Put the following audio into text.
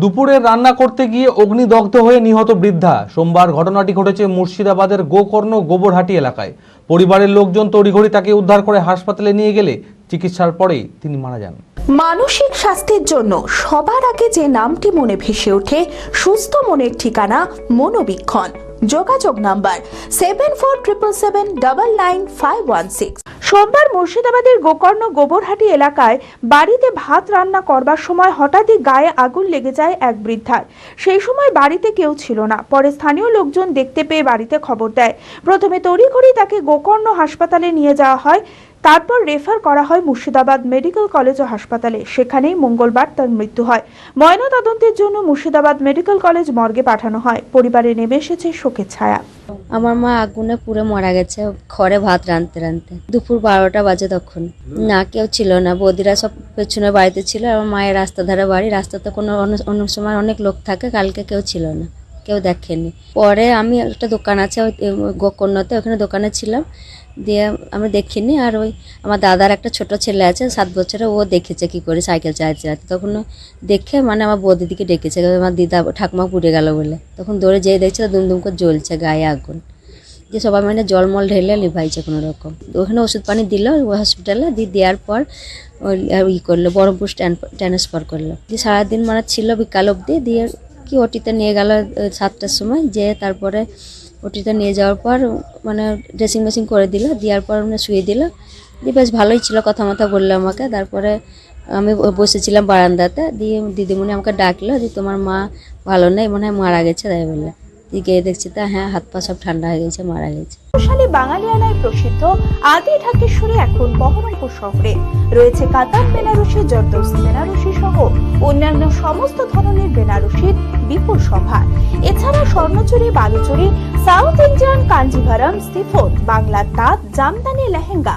দুপুরে রান্না করতে গিয়ে অগ্নিদগ্ধ হয়ে নিহত বৃদ্ধা। সোমবার ঘটনাটি ঘটেছে মুর্শিদাবাদের গোকর্ণ গোবরহাটি এলাকায়। পরিবারের লোকজন তড়িঘড়ি তাকে উদ্ধার করে হাসপাতালে নিয়ে গেলে চিকিৎসার পরেই তিনি মারা যান। মানসিক স্বাস্থ্যের জন্য সবার আগে যে নামটি মনে ভেসে ওঠে, সুস্থ মনের ঠিকানা মনোবীক্ষণ। যোগাযোগ number seven four triple seven double nine five one six সোমবার মুর্শিদাবাদের গোকর্ণ গোবরহাটি এলাকায় বাড়িতে ভাত রান্না করবার সময় হঠাৎই গায়ে আগুন লেগে যায় এক বৃদ্ধার। সেই সময় বাড়িতে কেউ ছিল না। পরে স্থানীয় লোকজন দেখতে পেয়ে বাড়িতে খবর দেয়। প্রথমে তড়িঘড়ি তাকে গোকর্ণ হাসপাতালে নিয়ে যাওয়া হয়। তারপর রেফার করা হয় মুর্শিদাবাদ মেডিকেল কলেজ ও হাসপাতালে। সেখানেই মঙ্গলবার তার মৃত্যু হয়। ময়নাতদন্তের জন্য মুর্শিদাবাদ মেডিকেল কলেজ মর্গে পাঠানো হয়। পরিবারে নেমে এসেছে শোকের ছায়া। আমার মা আগুনে পুড়ে মারা গেছে, ঘরে ভাত রাঁধতে রাঁধতে। দুপুর বারোটা বাজে তখন। না, কেউ ছিল না। বৌদিরা সব পেছনে বাড়িতে ছিল আমার মায়ের রাস্তা ধারে বাড়ি। রাস্তাতে কোনো অনেক সময় অনেক লোক থাকে, কালকে কেউ ছিল না। কেউ দেখেনি। পরে আমি একটা দোকান আছে, ওই গোকর্ণতে, ওখানে দোকানে ছিলাম। দিয়ে আমি দেখিনি, আর ওই আমার দাদার একটা ছোট ছেলে আছে, সাত বছরে ও দেখেছে কি করে, সাইকেল চালাতে চালাতে। তখন দেখে মানে আমার বৌদিদিকে ডেকেছে আমার দিদা, ঠাকুমা পুড়ে গেল বলে। তখন দৌড়ে যেয়ে দেখছে দুম দুম করে জ্বলছে গায়ে আগুন। দিয়ে সবাই মানে জলমল ঢেলে লিভাইছে কোনো রকম ওখানে ওষুধ পানি দিল হসপিটালে দিয়ে দেওয়ার পর ওই ই করল বহরমপুর ট্রান্সফার করল। দিয়ে সারাদিন মানে ছিল বিকাল অবধি, দিয়ে কি ওটিতে নিয়ে গেল সাতটার সময় যে তারপরে ওটিতে নিয়ে যাওয়ার পর মানে ড্রেসিং মেশিং করে দিল, দেওয়ার পর মানে শুয়ে দিল। দিয়ে বেশ ভালোই ছিল কথা মতো বলল আমাকে। তারপরে আমি বসেছিলাম বারান্দাতে। দিয়ে দিদিমণি আমাকে ডাকলো যে, তোমার মা ভালো নেই, মনে হয় মারা গেছে, তাই বলল। দিয়ে হ্যাঁ বহরমপুর শহরে। রয়েছে কাতার, বেনারসি সহ অন্যান্য সমস্ত ধরনের বেনারসির বিপুল সম্ভার এছাড়া স্বর্ণচুরি, বালুচুরি, সাউথ ইন্ডিয়ান কাঞ্জিভারাম বাংলার তাঁত, জামদানি, লেহেঙ্গা